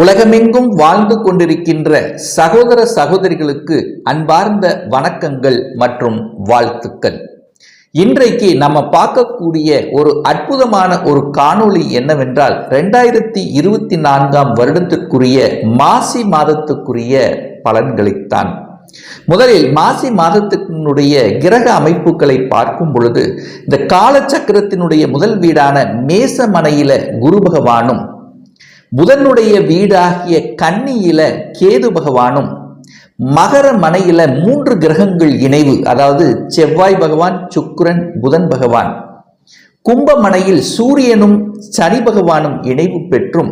உலகமெங்கும் வாழ்ந்து கொண்டிருக்கின்ற சகோதர சகோதரிகளுக்கு அன்பார்ந்த வணக்கங்கள் மற்றும் வாழ்த்துக்கள். இன்றைக்கு நம்ம பார்க்கக்கூடிய ஒரு அற்புதமான ஒரு காணொளி என்னவென்றால் ரெண்டாயிரத்தி இருபத்தி நான்காம் வருடத்திற்குரிய மாசி மாதத்துக்குரிய பலன்களைத்தான். முதலில் மாசி மாதத்தினுடைய கிரக அமைப்புகளை பார்க்கும் பொழுது இந்த காலச்சக்கரத்தினுடைய முதல் வீடான மேசமனையில குரு பகவானும் புதனுடைய வீடாகிய கன்னியில கேது பகவானும் மகர மனையில மூன்று கிரகங்கள் இணைவு அதாவது செவ்வாய் பகவான் சுக்கிரன் புதன் பகவான். கும்பமனையில் சூரியனும் சனி பகவானும் இணைவு பெற்றும்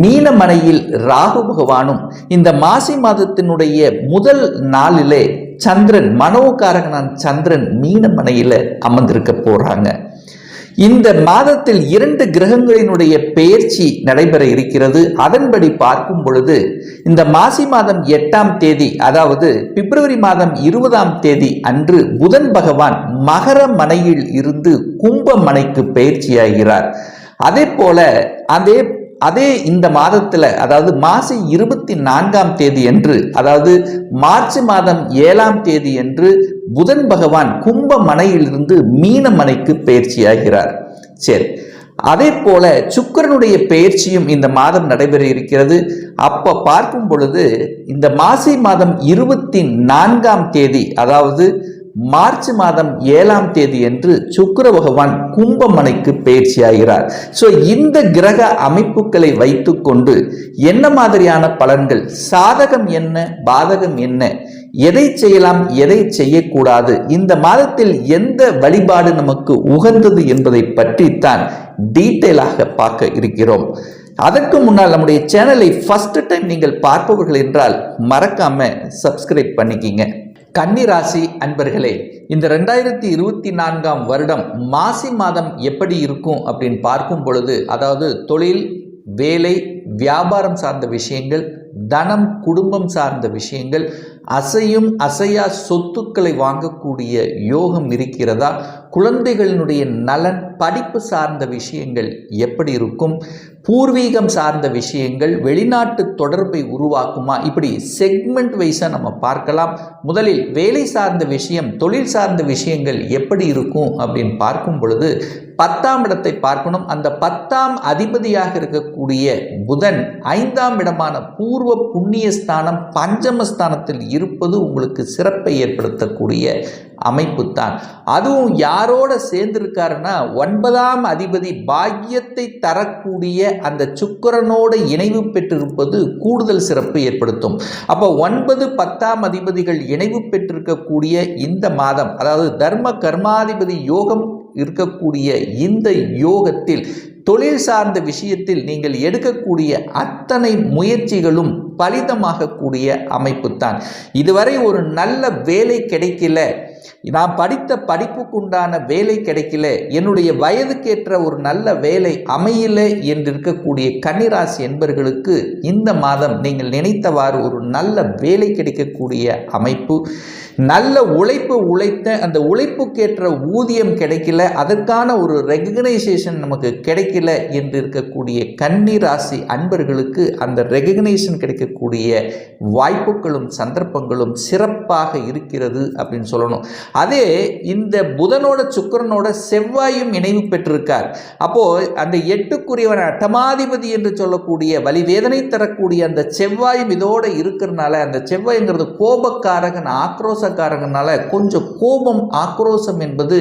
மீனமனையில் ராகு பகவானும் இந்த மாசி மாதத்தினுடைய முதல் நாளிலே சந்திரன் மனோகாரகனான் சந்திரன் மீனமனையில அமர்ந்திருக்க போறாங்க. இந்த மாதத்தில் இரண்டு கிரகங்களினுடைய பெயர்ச்சி நடைபெற இருக்கிறது. அதன்படி பார்க்கும் பொழுது இந்த மாசி மாதம் எட்டாம் தேதி அதாவது பிப்ரவரி மாதம் இருபதாம் தேதி அன்று புதன் பகவான் மகர மனையில் இருந்து கும்ப மனைக்கு பயிற்சியாகிறார் அதே போல அதே அதே இந்த மாதத்தில் அதாவது மாசி இருபத்தி நான்காம் தேதி என்று அதாவது மார்ச் மாதம் ஏழாம் தேதி என்று புதன் பகவான் கும்ப மனையிலிருந்து மீன மனைக்கு பயிற்சியாகிறார். சரி அதே போல சுக்கரனுடைய பயிற்சியும் இந்த மாதம் நடைபெற இருக்கிறது. அப்ப பார்க்கும் பொழுது இந்த மாசி மாதம் இருபத்தி நான்காம் தேதி அதாவது மார்ச் மாதம் ஏழாம் தேதி என்று சுக்கர பகவான் கும்பமனைக்கு பயிற்சியாகிறார். ஸோ இந்த கிரக அமைப்புகளை வைத்துக்கொண்டு என்ன மாதிரியான பலன்கள்? சாதகம் என்ன? பாதகம் என்ன? எதை செய்யலாம்? எதை செய்யக்கூடாது? இந்த மாதத்தில் எந்த வழிபாடு நமக்கு உகந்தது என்பதை பற்றித்தான் டீட்டெயிலாக பார்க்க இருக்கிறோம். அதற்கு முன்னால் நம்முடைய சேனலை ஃபஸ்ட்டு டைம் நீங்கள் பார்ப்பவர்கள் என்றால் மறக்காம சப்ஸ்கிரைப் பண்ணிக்கிங்க. கன்னிராசி அன்பர்களே இந்த ரெண்டாயிரத்தி இருபத்தி நான்காம் வருடம் மாசி மாதம் எப்படி இருக்கும் அப்படின்னு பார்க்கும் பொழுது அதாவது தொழில் வேலை வியாபாரம் சார்ந்த விஷயங்கள் தனம் குடும்பம் சார்ந்த விஷயங்கள் அசையும் அசையா சொத்துக்களை வாங்கக்கூடிய யோகம் இருக்கிறதா? குழந்தைகளினுடைய நலன் படிப்பு சார்ந்த விஷயங்கள் எப்படி இருக்கும்? பூர்வீகம் சார்ந்த விஷயங்கள் வெளிநாட்டு தொடர்பை உருவாக்குமா? இப்படி செக்மெண்ட் வைஸாக நம்ம பார்க்கலாம். முதலில் வேலை சார்ந்த விஷயம் தொழில் சார்ந்த விஷயங்கள் எப்படி இருக்கும் அப்படின்னு பார்க்கும் பொழுது பத்தாம் இடத்தை பார்க்கணும். அந்த பத்தாம் அதிபதியாக இருக்கக்கூடிய புதன் ஐந்தாம் இடமான பூர்வ புண்ணிய ஸ்தானம் பஞ்சமஸ்தானத்தில் இருப்பது உங்களுக்கு சிறப்பை ஏற்படுத்தக்கூடிய அமைப்பு தான் அதுவும் யாரோட சேர்ந்திருக்காருன்னா ஒன்பதாம் அதிபதி பாக்கியத்தை தரக்கூடிய அந்த சுக்கரனோட இணைவு பெற்றிருப்பது கூடுதல் சிறப்பு ஏற்படுத்தும். அப்போ ஒன்பது பத்தாம் அதிபதிகள் இணைவு பெற்றிருக்கக்கூடிய இந்த மாதம் அதாவது தர்ம கர்மாதிபதி யோகம் இருக்கக்கூடிய இந்த யோகத்தில் தொழில் சார்ந்த விஷயத்தில் நீங்கள் எடுக்கக்கூடிய அத்தனை முயற்சிகளும் பலிதமாகக்கூடிய அமைப்பு தான் இதுவரை ஒரு நல்ல வேலை கிடைக்கல. நான் படித்த படிப்புக்குண்டான வேலை கிடைக்கல. என்னுடைய வயதுக்கேற்ற ஒரு நல்ல வேலை அமையல என்று இருக்கக்கூடிய கன்னிராசி என்பர்களுக்கு இந்த மாதம் நீங்கள் நினைத்தவாறு ஒரு நல்ல வேலை கிடைக்கக்கூடிய அமைப்பு. நல்ல உழைப்பு உழைத்த அந்த உழைப்புக்கேற்ற ஊதியம் கிடைக்கல. அதற்கான ஒரு ரெகக்னைசேஷன் நமக்கு கிடைக்கல என்று இருக்கக்கூடிய கன்னிராசி அன்பர்களுக்கு அந்த ரெகக்னைசேஷன் கிடைக்கக்கூடிய வாய்ப்புகளும் சந்தர்ப்பங்களும் சிறப்பாக இருக்கிறது அப்படின்னு சொல்லணும். அதே இந்த புதனோட சுக்கரனோட செவ்வாயும் இணைவு பெற்றிருக்கார். அப்போ அந்த எட்டுக்குரியவன் அட்டமாதிபதி என்று சொல்லக்கூடிய வலிவேதனை தரக்கூடிய அந்த செவ்வாயும் இதோட இருக்கிறனால அந்த செவ்வாய்ங்கிறது கோபக்காரகன் ஆக்ரோசக்காரகனால கொஞ்சம் கோபம் ஆக்ரோசம் என்பது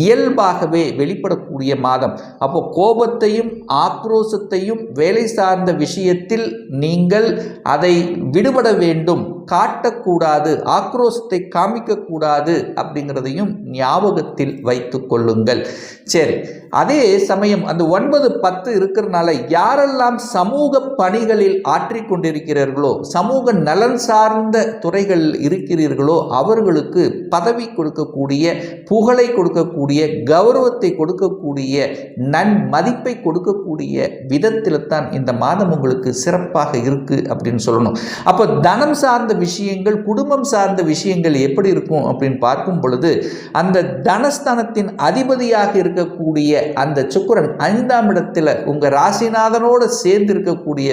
இயல்பாகவே வெளிப்படக்கூடிய மாதம். அப்போ கோபத்தையும் ஆக்ரோசத்தையும் வேலை சார்ந்த விஷயத்தில் நீங்கள் அதை விடுபட வேண்டும். காட்டக்கூடாது ஆக்ரோஷத்தை காமிக்கக்கூடாது அப்படிங்கிறதையும் ஞாபகத்தில் வைத்து கொள்ளுங்கள். சரி அதே சமயம் அந்த ஒன்பது பத்து இருக்கிறனால யாரெல்லாம் சமூக பணிகளில் ஆற்றிக்கொண்டிருக்கிறார்களோ சமூக நலன் சார்ந்த துறைகளில் இருக்கிறீர்களோ அவர்களுக்கு பதவி கொடுக்கக்கூடிய புகழை கொடுக்கக்கூடிய கௌரவத்தை கொடுக்கக்கூடிய நன் மதிப்பை கொடுக்கக்கூடிய விதத்தில் தான் இந்த மாதம் உங்களுக்கு சிறப்பாக இருக்கு அப்படின்னு சொல்லணும். அப்போ தனம் சார்ந்த விஷயங்கள் குடும்பம் சார்ந்த விஷயங்கள் எப்படி இருக்கும் அப்படின்னு பார்க்கும் பொழுது அந்த தனஸ்தானத்தின் அதிபதியாக இருக்கக்கூடிய அந்த சுக்கிரன் ஐந்தாம் இடத்துல உங்க ராசிநாதனோடு சேர்ந்து இருக்கக்கூடிய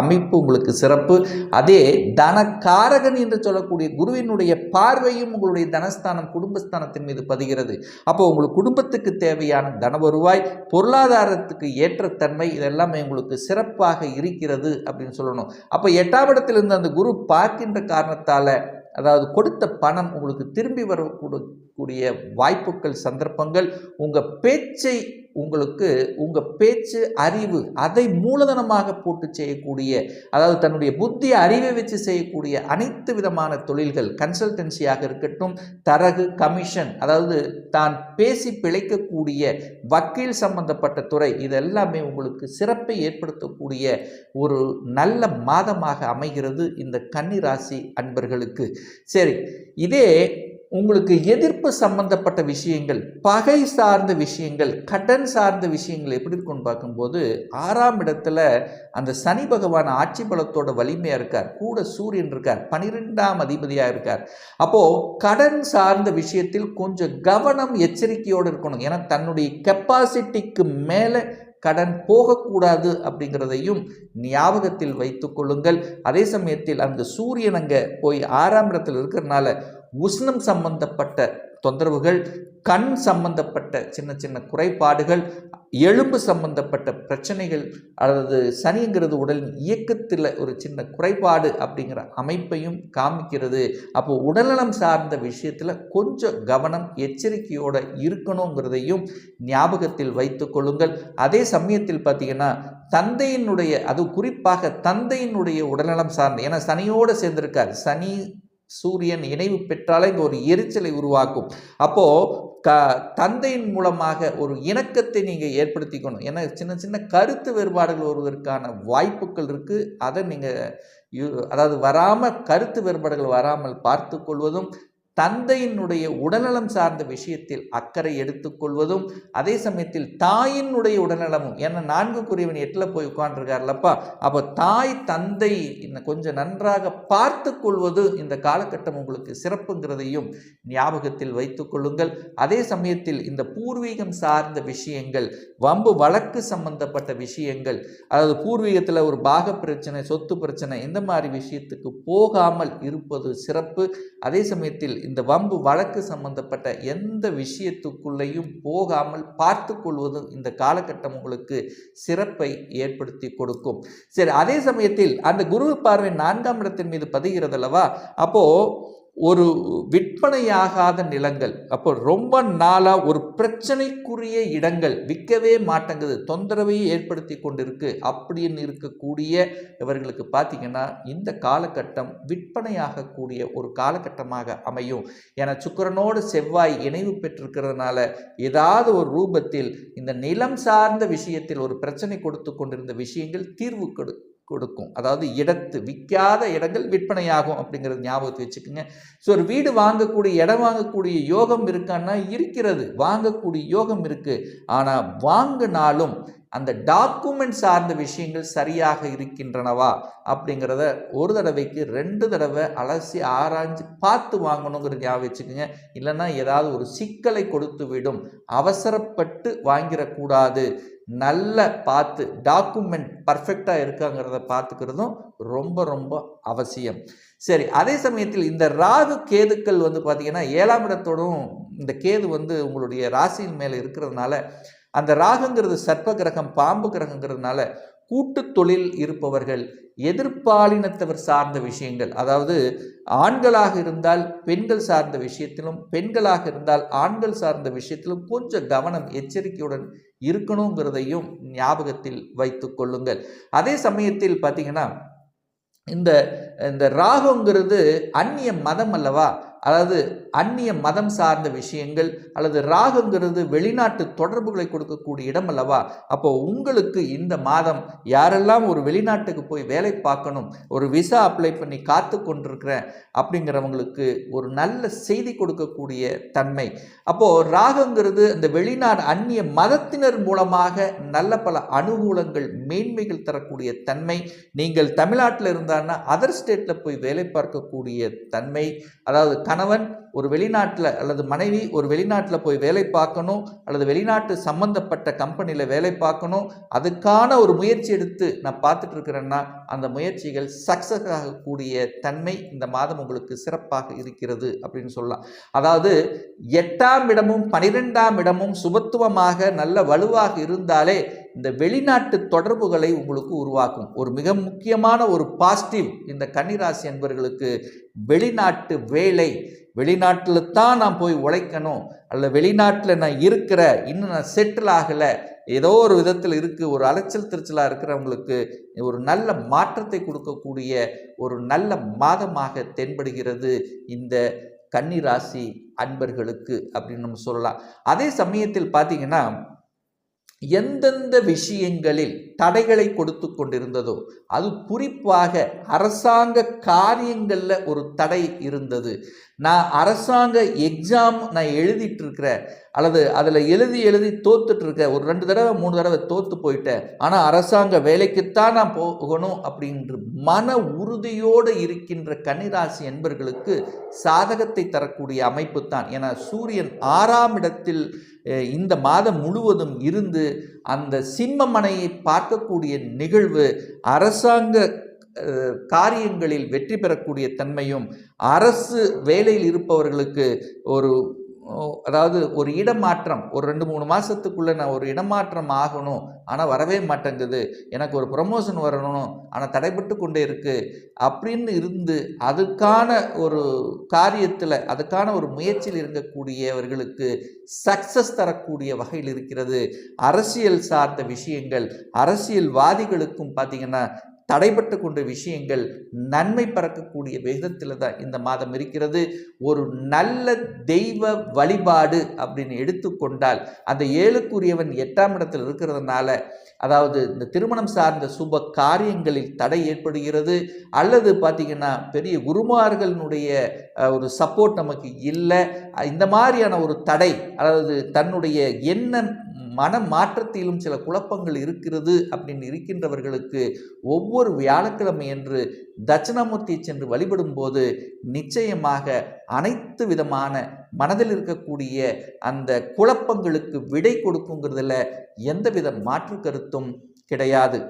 அமைப்பு உங்களுக்கு சிறப்பு. அதே தனக்காரகன் என்று சொல்லக்கூடிய குருவினுடைய பார்வையும் உங்களுடைய தனஸ்தானம் குடும்பஸ்தானத்தின் மீது பதிகிறது. அப்போ உங்களுக்கு குடும்பத்துக்கு தேவையான தன வருவாய் பொருளாதாரத்துக்கு ஏற்ற தன்மை இதெல்லாமே உங்களுக்கு சிறப்பாக இருக்கிறது அப்படின்னு சொல்லணும். அப்போ எட்டாம் இடத்திலிருந்து அந்த குரு பார்க்கின்ற காரணத்தால் அதாவது கொடுத்த பணம் உங்களுக்கு திரும்பி வரக்கூடிய வாய்ப்புகள் சந்தர்ப்பங்கள் உங்கள் பேச்சை உங்களுக்கு உங்கள் பேச்சு அறிவு அதை மூலதனமாக போட்டு செய்யக்கூடிய அதாவது தன்னுடைய புத்தி அறிவை வச்சு செய்யக்கூடிய அனைத்து விதமான தொழில்கள் கன்சல்டன்சியாக இருக்கட்டும் தரகு கமிஷன் அதாவது தான் பேசி பிழைக்கக்கூடிய வக்கீல் சம்பந்தப்பட்ட துறை இதெல்லாமே உங்களுக்கு சிறப்பை ஏற்படுத்தக்கூடிய ஒரு நல்ல மாதமாக அமைகிறது இந்த கன்னிராசி அன்பர்களுக்கு. சரி இதே உங்களுக்கு எதிர்ப்பு சம்பந்தப்பட்ட விஷயங்கள் பகை சார்ந்த விஷயங்கள் கடன் சார்ந்த விஷயங்கள் எப்படி இருக்குன்னு பார்க்கும்போது ஆறாம் இடத்துல அந்த சனி பகவான் ஆட்சி பலத்தோட வலிமையாக இருக்கார். கூட சூரியன் இருக்கார். பனிரெண்டாம் அதிபதியாக இருக்கார். அப்போது கடன் சார்ந்த விஷயத்தில் கொஞ்சம் கவனம் எச்சரிக்கையோடு இருக்கணும். ஏன்னா தன்னுடைய கெப்பாசிட்டிக்கு மேலே கடன் போகக்கூடாது அப்படிங்கிறதையும் ஞாபகத்தில் வைத்து கொள்ளுங்கள். அதே சமயத்தில் அந்த சூரியன் அங்கே போய் ஆறாம் இடத்தில் இருக்கிறதுனால உஷ்ணம் சம்பந்தப்பட்ட தொந்தரவுகள் கண் சம்பந்தப்பட்ட சின்ன சின்ன குறைபாடுகள் எலும்பு சம்பந்தப்பட்ட பிரச்சனைகள் அல்லது சனிங்கிறது உடலின் இயக்கத்தில் ஒரு சின்ன குறைபாடு அப்படிங்கிற அமைப்பையும் காமிக்கிறது. அப்போ உடல்நலம் சார்ந்த விஷயத்தில் கொஞ்சம் கவனம் எச்சரிக்கையோடு இருக்கணுங்கிறதையும் ஞாபகத்தில் வைத்து கொள்ளுங்கள். அதே சமயத்தில் பார்த்தீங்கன்னா தந்தையினுடைய அது குறிப்பாக தந்தையினுடைய உடல்நலம் சார்ந்த ஏன்னா சனியோடு சேர்ந்திருக்கார். சனி சூரியன் இணைவு பெற்றாலே இங்கே ஒரு எரிச்சலை உருவாக்கும். அப்போது க தந்தையின் மூலமாக ஒரு இணக்கத்தை நீங்கள் ஏற்படுத்திக்கணும். ஏன்னா சின்ன சின்ன கருத்து வேறுபாடுகள் வருவதற்கான வாய்ப்புகள் இருக்குது அதை நீங்கள் அதாவது வராமல் கருத்து வேறுபாடுகள் வராமல் பார்த்து கொள்வதும் தந்தையினுடைய உடல்நலம் சார்ந்த விஷயத்தில் அக்கறை எடுத்துக்கொள்வதும் அதே சமயத்தில் தாயினுடைய உடல்நலமும். ஏன்னா நான்கு குறைவன் எட்டில் போய் உட்காண்டிருக்காருலப்பா அப்போ தாய் தந்தை இன்னும் கொஞ்சம் நன்றாக பார்த்து கொள்வது இந்த காலகட்டம் உங்களுக்கு சிறப்புங்கிறதையும் ஞாபகத்தில் வைத்து கொள்ளுங்கள். அதே சமயத்தில் இந்த பூர்வீகம் சார்ந்த விஷயங்கள் வம்பு வழக்கு சம்பந்தப்பட்ட விஷயங்கள் அதாவது பூர்வீகத்தில் ஒரு பாக பிரச்சனை சொத்து பிரச்சனை இந்த மாதிரி விஷயத்துக்கு போகாமல் இருப்பது சிறப்பு. அதே சமயத்தில் இந்த வம்பு வழக்கு சம்பந்தப்பட்ட எந்த விஷயத்துக்குள்ளேயும் போகாமல் பார்த்து கொள்வது இந்த காலகட்டம் உங்களுக்கு சிறப்பை ஏற்படுத்தி கொடுக்கும். சரி அதே சமயத்தில் அந்த குரு பார்வை நான்காம் இடத்தின் மீது பதிகிறது அல்லவா அப்போ ஒரு விற்பனையாகாத நிலங்கள் அப்போ ரொம்ப நாளாக ஒரு பிரச்சனைக்குரிய இடங்கள் விற்கவே மாட்டேங்குது தொந்தரவையும் ஏற்படுத்தி கொண்டிருக்கு அப்படின்னு இருக்கக்கூடிய இவர்களுக்கு பார்த்தீங்கன்னா இந்த காலகட்டம் விற்பனையாகக்கூடிய ஒரு காலகட்டமாக அமையும். ஏன்னா சுக்கரனோடு செவ்வாய் இணைவு பெற்றிருக்கிறதுனால ஏதாவது ஒரு ரூபத்தில் இந்த நிலம் சார்ந்த விஷயத்தில் ஒரு பிரச்சனை கொடுத்து கொண்டிருந்த விஷயங்கள் தீர்வு கொடு கொடுக்கும். அதாவது இடத்து விற்காத இடங்கள் விற்பனையாகும் அப்படிங்கிறது ஞாபகத்தை வச்சுக்கோங்க. ஸோ ஒரு வீடு வாங்கக்கூடிய இடம் வாங்கக்கூடிய யோகம் இருக்கான்னா இருக்கிறது. வாங்கக்கூடிய யோகம் இருக்குது ஆனால் வாங்கினாலும் அந்த டாக்குமெண்ட் சார்ந்த விஷயங்கள் சரியாக இருக்கின்றனவா அப்படிங்கிறத ஒரு தடவைக்கு ரெண்டு தடவை அலசி ஆராய்ஞ்சு பார்த்து வாங்கணுங்கிற ஞாபகம் வச்சுக்கோங்க. இல்லைன்னா ஏதாவது ஒரு சிக்கலை கொடுத்து விடும் அவசரப்பட்டு வாங்கிடக்கூடாது. நல்ல பார்த்து டாக்குமெண்ட் பர்ஃபெக்டாக இருக்காங்கிறத பார்த்துக்கிறதும் ரொம்ப ரொம்ப அவசியம். சரி அதே சமயத்தில் இந்த ராகு கேதுக்கள் வந்து பார்த்திங்கன்னா ஏழாம் இடத்தோடும் இந்த கேது வந்து உங்களுடைய ராசியின் மேலே இருக்கிறதுனால அந்த ராகுங்கிறது சர்ப்ப கிரகம் பாம்பு கிரகங்கிறதுனால கூட்டு தொழில் இருப்பவர்கள் எதிர்பாலினத்தவர் சார்ந்த விஷயங்கள் அதாவது ஆண்களாக இருந்தால் பெண்கள் சார்ந்த விஷயத்திலும் பெண்களாக இருந்தால் ஆண்கள் சார்ந்த விஷயத்திலும் கொஞ்சம் கவனம் எச்சரிக்கையுடன் இருக்கணுங்கிறதையும் ஞாபகத்தில் வைத்து கொள்ளுங்கள். அதே சமயத்தில் பார்த்தீங்கன்னா இந்த இந்த ராகுங்கிறது அந்நிய மதம் அல்லவா? அதாவது அந்நிய மதம் சார்ந்த விஷயங்கள் அல்லது ராகுங்கிறது வெளிநாட்டு தொடர்புகளை கொடுக்கக்கூடிய இடம் அல்லவா? அப்போ உங்களுக்கு இந்த மாதம் யாரெல்லாம் ஒரு வெளிநாட்டுக்கு போய் வேலை பார்க்கணும் ஒரு விசா அப்ளை பண்ணி காத்து கொண்டிருக்கிறேன் அப்படிங்கிறவங்களுக்கு ஒரு நல்ல செய்தி கொடுக்கக்கூடிய தன்மை. அப்போது ராகுங்கிறது அந்த வெளிநாடு அந்நிய மதத்தினர் மூலமாக நல்ல பல அனுகூலங்கள் மேன்மைகள் தரக்கூடிய தன்மை. நீங்கள் தமிழ்நாட்டில் இருந்தான்னா அதர் ஸ்டேட்டில் போய் வேலை பார்க்கக்கூடிய தன்மை. அதாவது கணவன் ஒரு வெளிநாட்டில் அல்லது மனைவி ஒரு வெளிநாட்டில் போய் வேலை பார்க்கணும் அல்லது வெளிநாட்டு சம்பந்தப்பட்ட கம்பெனியில் வேலை பார்க்கணும் அதுக்கான ஒரு முயற்சி எடுத்து நான் பார்த்துட்டு இருக்கிறேன்னா அந்த முயற்சிகள் சக்ஸஸ் ஆகக்கூடிய தன்மை இந்த மாதம் உங்களுக்கு சிறப்பாக இருக்கிறது அப்படின்னு சொல்லலாம். அதாவது எட்டாம் இடமும் பனிரெண்டாம் இடமும் சுபத்துவமாக நல்ல வலுவாக இருந்தாலே இந்த வெளிநாட்டு தொடர்புகளை உங்களுக்கு உருவாக்கும். ஒரு மிக முக்கியமான ஒரு பாசிட்டிவ் இந்த கன்னிராசி என்பவர்களுக்கு வெளிநாட்டு வேலை வெளிநாட்டில் தான் நான் போய் உழைக்கணும் அல்ல வெளிநாட்டில் நான் இருக்கிற இன்னும் நான் செட்டில் ஆகலை ஏதோ ஒரு விதத்தில் இருக்குது ஒரு அலைச்சல் திருச்சலாக இருக்கிறவங்களுக்கு ஒரு நல்ல மாற்றத்தை கொடுக்கக்கூடிய ஒரு நல்ல மாதமாக தென்படுகிறது இந்த கன்னிராசி அன்பர்களுக்கு அப்படின்னு நம்ம சொல்லலாம். அதே சமயத்தில் பார்த்தீங்கன்னா எந்தெந்த விஷயங்களில் தடைகளை கொடுத்து கொண்டிருந்ததோ அது குறிப்பாக அரசாங்க காரியங்களில் ஒரு தடை இருந்தது. நான் அரசாங்க எக்ஸாம் நான் எழுதிட்டு இருக்கிறேன் அல்லது அதில் எழுதி எழுதி தோத்துட்டு ஒரு ரெண்டு தடவை மூணு தடவை தோத்து போயிட்டேன். ஆனால் அரசாங்க வேலைக்குத்தான் நான் போகணும் அப்படின்ற மன உறுதியோடு இருக்கின்ற கன்னிராசி என்பர்களுக்கு சாதகத்தை தரக்கூடிய அமைப்பு தான் ஏன்னா சூரியன் ஆறாம் இடத்தில் இந்த மாதம் முழுவதும் இருந்து அந்த சிம்மமனையை பார்க்கக்கூடிய நிகழ்வு அரசாங்க காரியங்களில் வெற்றி பெறக்கூடிய தன்மையும் அரசு வேலையில் இருப்பவர்களுக்கு ஒரு அதாவது ஒரு இடமாற்றம் ஒரு ரெண்டு மூணு மாதத்துக்குள்ளே நான் ஒரு இடமாற்றம் ஆகணும். ஆனால் வரவே மாட்டேங்குது. எனக்கு ஒரு ப்ரமோஷன் வரணும். ஆனால் தடைபட்டு கொண்டே இருக்குது அப்படின்னு இருந்து அதுக்கான ஒரு காரியத்தில் அதுக்கான ஒரு முயற்சியில் இருக்கக்கூடியவர்களுக்கு சக்சஸ் தரக்கூடிய வகையில் இருக்கிறது. அரசியல் சார்ந்த விஷயங்கள் அரசியல்வாதிகளுக்கும் பார்த்தீங்கன்னா தடைபட்டு கொண்ட விஷயங்கள் நன்மை பறக்கக்கூடிய விதத்தில் தான் இந்த மாதம் இருக்கிறது. ஒரு நல்ல தெய்வ வழிபாடு அப்படின்னு எடுத்துக்கொண்டால் அந்த ஏழுக்குரியவன் எட்டாம் இடத்தில் இருக்கிறதுனால அதாவது இந்த திருமணம் சார்ந்த சுப காரியங்களில் தடை ஏற்படுகிறது. அல்லது பார்த்தீங்கன்னா பெரிய குருமார்களினுடைய ஒரு சப்போர்ட் நமக்கு இல்லை. இந்த மாதிரியான ஒரு தடை அதாவது தன்னுடைய எண்ண மன மாற்றத்திலும் சில குழப்பங்கள் இருக்கிறது அப்படின்னு இருக்கின்றவர்களுக்கு ஒவ்வொரு வியாழக்கிழமை என்று தட்சிணாமூர்த்தியை சென்று வழிபடும் போது நிச்சயமாக அனைத்து விதமான மனதில் இருக்கக்கூடிய அந்த குழப்பங்களுக்கு விடை கொடுக்குங்கிறதுல எந்தவித மாற்று கருத்தும் கிடையாது.